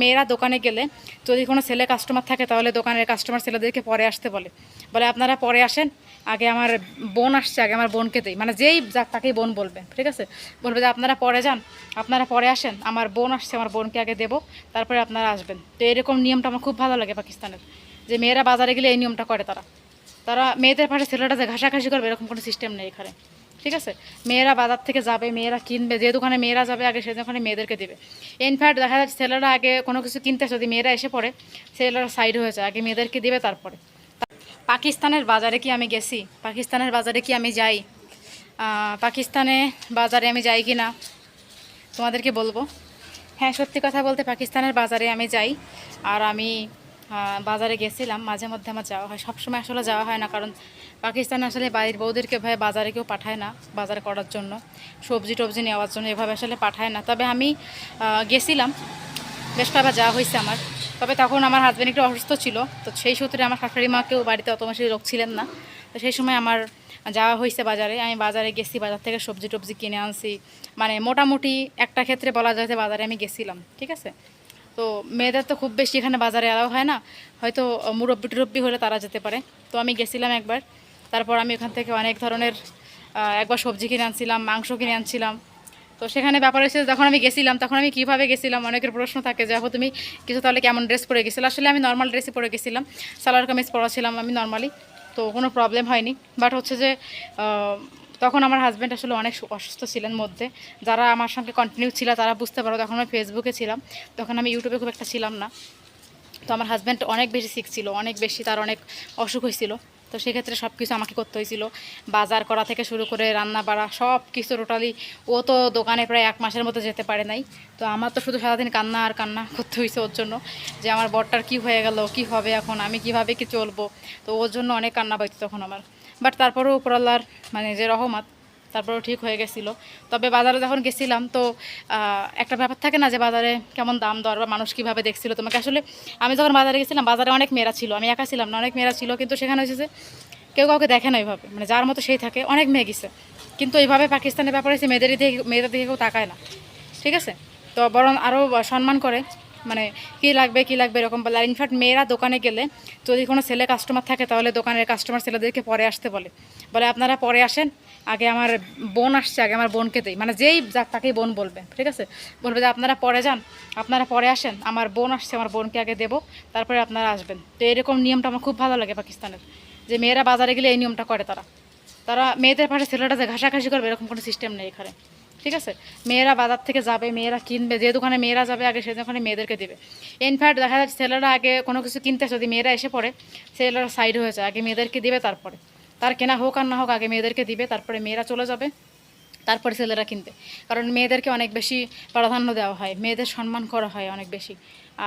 মেয়েরা দোকানে গেলে যদি কোনো ছেলে কাস্টমার থাকে তাহলে দোকানের কাস্টমার ছেলেদেরকে পরে আসতে বলে। বলে, আপনারা পরে আসেন, আগে আমার বোন আসছে, আগে আমার বোনকে দেই। মানে যেই যাক তাকেই বোন বলবে, ঠিক আছে? বলবে যে, আপনারা পরে যান, আপনারা পরে আসেন, আমার বোন আসছে, আমার বোনকে আগে দেবো, তারপরে আপনারা আসবেন। তো এরকম নিয়মটা আমার খুব ভালো লাগে পাকিস্তানের, যে মেয়েরা বাজারে গেলে এই নিয়মটা করে তারা। তারা মেয়েদের পাশে ছেলেটা যে ঘাসাঘাসি করবে, এরকম কোনো সিস্টেম নেই এখানে। ঠিক আছে? মেয়েরা বাজার থেকে যাবে, মেয়েরা কিনবে যে দোকানে মেয়েরা যাবে, আগে সেই দোকানে মেয়েদেরকে দেবে। ইনফ্যাক্ট দেখা যাচ্ছে ছেলেরা আগে কোনো কিছু কিনতে যদি মেয়েরা এসে পড়ে, ছেলেরা সাইড হয়ে যায়, আগে মেয়েদেরকে দেবে তারপরে। পাকিস্তানের বাজারে কি আমি গেছি? পাকিস্তানের বাজারে কি আমি যাই? পাকিস্তানে বাজারে আমি যাই কি না তোমাদেরকে বলব। হ্যাঁ সত্যি কথা বলতে পাকিস্তানের বাজারে আমি যাই, আর আমি বাজারে গেছিলাম, মাঝে মধ্যে আমার যাওয়া হয়। সবসময় আসলে যাওয়া হয় না, কারণ পাকিস্তানে আসলে বাড়ির বউদেরকে ভাই বাজারে কেউ পাঠায় না, বাজার করার জন্য। সবজি টবজি নেওয়ার জন্য এভাবে আসলে পাঠায় না। তবে আমি গেছিলাম। বেশ কয়েকবার যাওয়া হয়েছে আমার। তবে তখন আমার হাজব্যান্ড একটু অসুস্থ ছিল, তো সেই সূত্রে আমার শাশুড়ি মাকেও বাড়িতে অত বেশি লোক ছিলেন না। তো সেই সময় আমার যাওয়া হয়েছে বাজারে। আমি বাজারে গেছি, বাজার থেকে সবজি টবজি কিনে আনছি। মানে মোটামুটি একটা ক্ষেত্রে বলা যায় যে বাজারে আমি গেছিলাম, ঠিক আছে? তো মেয়েদের তো খুব বেশি এখানে বাজারে এলাও হয় না। হয়তো মুরব্বি টুরব্বি হলে তারা যেতে পারে। তো আমি গেছিলাম একবার। তারপর আমি ওখান থেকে অনেক ধরনের একবার সবজি কিনে আনছিলাম, মাংস কিনে আনছিলাম। তো সেখানে ব্যাপার হচ্ছে যখন আমি গেছিলাম, তখন আমি কীভাবে গেছিলাম? অনেকের প্রশ্ন থাকে যে আপু তুমি কিছু তাহলে কেমন ড্রেস পরে গেছিলে? আসলে আমি নর্মাল ড্রেসই পরে গেছিলাম। সালোয়ার কামিজ পরা ছিলাম আমি নর্মালি তো কোনো প্রবলেম হয়নি। বাট হচ্ছে যে তখন আমার হাজব্যান্ড আসলে অনেক অসুস্থ ছিলেন মধ্যে। যারা আমার সঙ্গে কন্টিনিউ ছিল, তারা বুঝতে পারো, তখন আমি ফেসবুকে ছিলাম। তখন আমি ইউটিউবে খুব একটা ছিলাম না। তো আমার হাজব্যান্ড অনেক বেশি সিক ছিল, অনেক বেশি তার অনেক অসুখ হয়েছিল। তো সেক্ষেত্রে সব কিছু আমাকে করতে হয়েছিল। বাজার করা থেকে শুরু করে রান্না বাড়া সব কিছু টোটালি ও তো দোকানে প্রায় এক মাসের মতো যেতে পারে নাই। তো আমার তো শুধু সারাদিন কান্না আর কান্না করতে হয়েছে ওর জন্য। যে আমার বরটার কি হয়ে গেল, কি হবে এখন, আমি কীভাবে কি চলবো? তো ওর জন্য অনেক কান্না পাইতো তখন আমার। বাট তারপরেও উপরাল্লার মানে যে রহমত, তারপরেও ঠিক হয়ে গেছিল। তবে বাজারে যখন গেছিলাম, তো একটা ব্যাপার থাকে না যে বাজারে কেমন দাম দর বা মানুষ কীভাবে দেখছিল তোমাকে? আসলে আমি যখন বাজারে গেছিলাম, বাজারে অনেক মেয়েরা ছিল, আমি একা ছিলাম না, অনেক মেয়েরা ছিল, কিন্তু সেখানে হয়েছে যে কেউ কাউকে দেখে না ওইভাবে। মানে যার মতো সেই থাকে, অনেক মেয়ে গেছে। কিন্তু এইভাবে পাকিস্তানের ব্যাপারে সে মেয়েদের দিকে মেয়েদের দিকে কেউ তাকায় না। ঠিক আছে? তো বরং আরও সম্মান করে মানে কী লাগবে কী লাগবে এরকম বলে। আর ইনফ্যাক্ট মেয়েরা দোকানে গেলে যদি কোনো ছেলে কাস্টমার থাকে, তাহলে দোকানের কাস্টমার ছেলেদেরকে পরে আসতে বলে। বলে, আপনারা পরে আসেন। আগে আমার বোন আসছে, আগে আমার বোনকে দেই। মানে যেই যাক তাকেই বোন বলবে, ঠিক আছে? বলবে যে, আপনারা পরে যান, আপনারা পরে আসেন। আমার বোন আসছে, আমার বোনকে আগে দেবো, তারপরে আপনারা আসবেন। তো এরকম নিয়মটা আমার খুব ভালো লাগে পাকিস্তানের। যে মেয়েরা বাজারে গেলে এই নিয়মটা করে তারা। তারা মেয়েদের পাশে ছেলেটা যে ঘাসাঘাসি করবে, এরকম কোনো সিস্টেম নেই এখানে। ঠিক আছে? মেয়েরা বাজার থেকে যাবে, মেয়েরা কিনবে যে দোকানে মেয়েরা যাবে, আগে সেই দোকানে মেয়েদেরকে দেবে। ইনফ্যাক্ট দেখা যাচ্ছে ছেলেরা আগে কোনো কিছু কিনতে যদি মেয়েরা এসে পড়ে, ছেলেরা সাইড হয়ে যায়, আগে মেয়েদেরকে দিবে তারপরে। তার কেনা হোক আর না হোক, আগে মেয়েদেরকে দিবে, তারপরে মেয়েরা চলে যাবে, তারপরে ছেলেরা কিনতে কারণ মেয়েদেরকে অনেক বেশি প্রাধান্য দেওয়া হয়, মেয়েদের সম্মান করা হয় অনেক বেশি।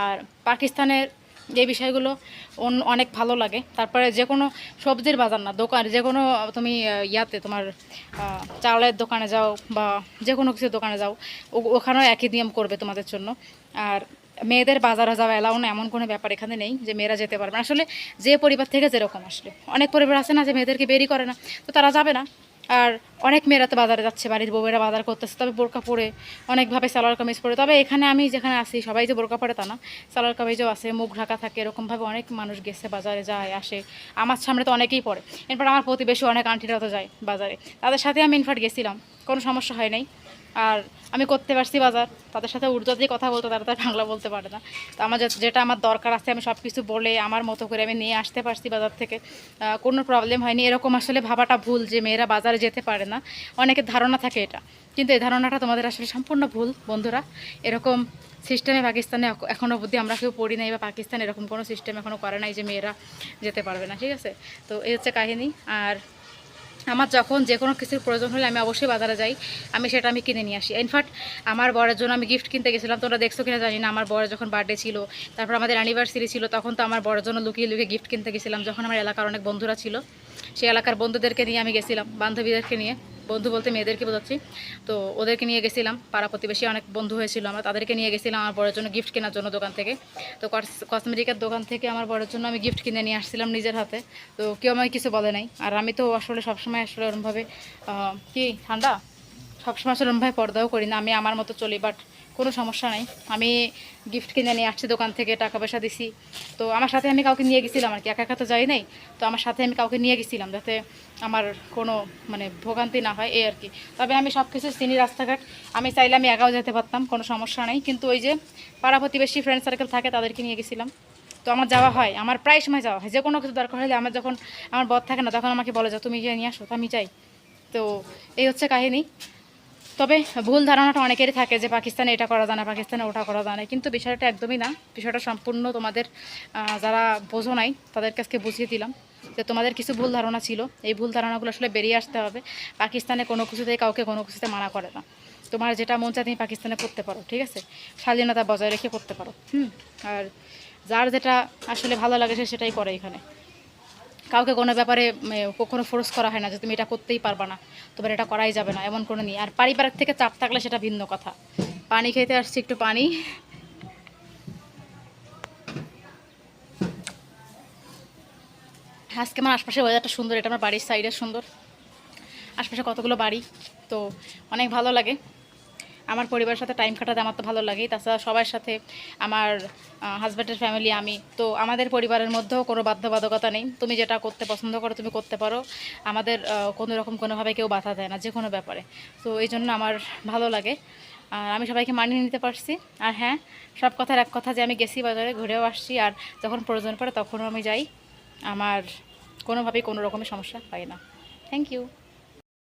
আর পাকিস্তানের যে বিষয়গুলো অন- অনেক ভালো লাগে। তারপরে যে কোনো সবজির বাজার না দোকান যে কোনো তুমি ইয়াতে তোমার আহ, চাউলের দোকানে যাও বা যে কোনো কিছুর দোকানে যাও ওখানেও একই নিয়ম করবে তোমাদের জন্য। আর মেয়েদের বাজারে যাওয়া এলাও না এমন কোনো ব্যাপার এখানে নেই যে মেয়েরা যেতে পারবে না। আসলে যে পরিবার থেকে যেরকম আসলে। অনেক পরিবার আছে না যে মেয়েদেরকে বেরই করে না তো তারা যাবে না। আর অনেক মেয়েরা তো বাজারে যাচ্ছে, বাড়ির বউয়েরা বাজার করতেছে, তবে বোরকা পরে অনেকভাবে সালোয়ার কামিজ পরে। তবে এখানে আমি যেখানে আসি সবাই যে বোরকা পরে তা না, সালোয়ার কামিজও আছে, মুখ ঢাকা থাকে, এরকমভাবে অনেক মানুষ গেছে, বাজারে যায়, আসে। আমার সামনে তো অনেকেই পড়ে। এরপর আমার প্রতিবেশী অনেক আন্টিরা তো যায় বাজারে। তাদের সাথে আমি ইনফ্যাক্ট গেছিলাম, কোনো সমস্যা হয় নাই। আর আমি করতে পারছি বাজার। তাদের সাথে উর্দু দিয়ে কথা বলতে, তারা তো আর বাংলা বলতে পারে না। তো আমার যেটা আমার দরকার আছে, আমি সব কিছু বলে, আমার মতো করে আমি নিয়ে আসতে পারছি বাজার থেকে। কোনো প্রবলেম হয়নি। এরকম আসলে ভাবাটা ভুল যে মেয়েরা বাজারে যেতে পারে না। অনেকের ধারণা থাকে এটা। কিন্তু এই ধারণাটা তোমাদের আসলে সম্পূর্ণ ভুল, বন্ধুরা। এরকম সিস্টেমে পাকিস্তানে এখ- এখনও অবধি আমরা কেউ পড়ি নাই বা পাকিস্তান এরকম কোনো সিস্টেম এখনও করে নাই যে মেয়েরা যেতে পারবে না, ঠিক আছে? তো এই হচ্ছে কাহিনী। আর আমার যখন যে কোনো কিছুর প্রয়োজন হলে আমি অবশ্যই বাজারে যাই। আমি সেটা আমি কিনে নিয়ে আসি। ইনফ্যাক্ট আমার বরের জন্য আমি গিফট কিনতে গেছিলাম। তোমরা দেখছ কিনা জানি না। আমার বরের যখন বার্থডে ছিল, তারপর আমাদের অ্যানিভার্সারি ছিল, তখন তো আমার বরের জন্য লুকিয়ে লুকিয়ে গিফট কিনতে গেছিলাম। যখন আমার এলাকার অনেক বন্ধুরা ছিল, সেই এলাকার বন্ধুদেরকে নিয়ে আমি গেছিলাম, বান্ধবীদেরকে নিয়ে। বন্ধু বলতে মেয়েদেরকে বোঝাচ্ছি। তো ওদেরকে নিয়ে গেছিলাম, পাড়া প্রতিবেশী অনেক বন্ধু হয়েছিল আমার, তাদেরকে নিয়ে গেছিলাম আমার বড়ের জন্য গিফট কেনার জন্য দোকান থেকে। তো কসমেটিকের দোকান থেকে আমার বড়ের জন্য আমি গিফট কিনে নিয়ে আসছিলাম নিজের হাতে। তো কেউ আমায় কিছু বলে নাই। আর আমি তো আসলে সবসময় আসলে ওরমভাবে কি, ঠান্ডা? সবসময় আসলে ওরমভাবে পর্দাও করি না। আমি আমার মতো চলি বাট কোনো সমস্যা নাই। আমি গিফট কিনে নিয়ে আসছি দোকান থেকে, টাকা পয়সা দিছি। তো আমার সাথে আমি কাউকে নিয়ে গেছিলাম আর কি, একা একা তো যাই নাই। তো আমার সাথে আমি কাউকে নিয়ে গেছিলাম যাতে আমার কোনো মানে ভোগান্তি না হয়, এই আর কি। তবে আমি সব কিছু চিনি রাস্তাঘাট, আমি চাইলে আমি একাও যেতে পারতাম, কোনো সমস্যা নেই। কিন্তু ওই যে পাড়া প্রতিবেশী ফ্রেন্ড সার্কেল থাকে, তাদেরকে নিয়ে গেছিলাম। তো আমার যাওয়া হয়, আমার প্রায় সময় যাওয়া হয়। যে কোনো কিছু দরকার হলে আমার যখন, আমার বর থাকে না, তখন আমাকে বলে, যাও, তুমি গিয়ে নিয়ে আসো, তো আমি চাই। তো এই হচ্ছে কাহিনী। তবে ভুল ধারণাটা অনেকেরই থাকে যে পাকিস্তানে এটা করা যায় পাকিস্তানে ওটা করা যায় না। কিন্তু বিষয়টা একদমই না। বিষয়টা সম্পূর্ণ তোমাদের যারা বোঝো নাই, তাদের কাছকে বুঝিয়ে দিলাম যে তোমাদের কিছু ভুল ধারণা ছিল। এই ভুল ধারণাগুলো আসলে বেরিয়ে আসতে হবে। পাকিস্তানে কোনো কিছুতেই কাউকে কোনো কিছুতে মানা করে না। তোমার যেটা মন চায় তুমি পাকিস্তানে করতে পারো, ঠিক আছে? স্বাধীনতা বজায় রেখে করতে পারো, হুম? আর যার যেটা আসলে ভালো লাগে সে সেটাই করে এখানে। কাউকে কোনো ব্যাপারে কখনো ফোর্স করা হয় না যে তুমি এটা করতেই পারবা না। তোমার এটা করাই যাবে না, এমন কোনো নেই। আর পারিবারিক থেকে চাপ থাকলে সেটা ভিন্ন কথা। পানি খেতে আসছি, একটু পানি। আজকে আমার আশপাশে ওয়েদারটা সুন্দর, এটা আমার বাড়ির সাইডে সুন্দর। আশপাশে কতগুলো বাড়ি, তো অনেক ভালো লাগে। আমার পরিবারের সাথে টাইম কাটাতে আমার তো ভালো লাগে তাছাড়া সবার সাথে আমার হাজব্যান্ডের ফ্যামিলি আমি, তো আমাদের পরিবারের মধ্যেও কোনো বাধ্যবাধকতা নেই। তুমি যেটা করতে পছন্দ করো, তুমি করতে পারো। আমাদের কোনো রকম কোনোভাবে কেউ বাধা দেয় না, যে কোনো ব্যাপারে। তো এই জন্য আমার ভালো লাগে। আর আমি সবাইকে মানিয়ে নিতে পারছি। আর হ্যাঁ সব কথার এক কথা যে আমি গেছি বাজারে, ঘুরেও আসছি। আর যখন প্রয়োজন পড়ে তখনও আমি যাই। আমার কোনোভাবেই কোনো রকমের সমস্যা হয় না। Thank you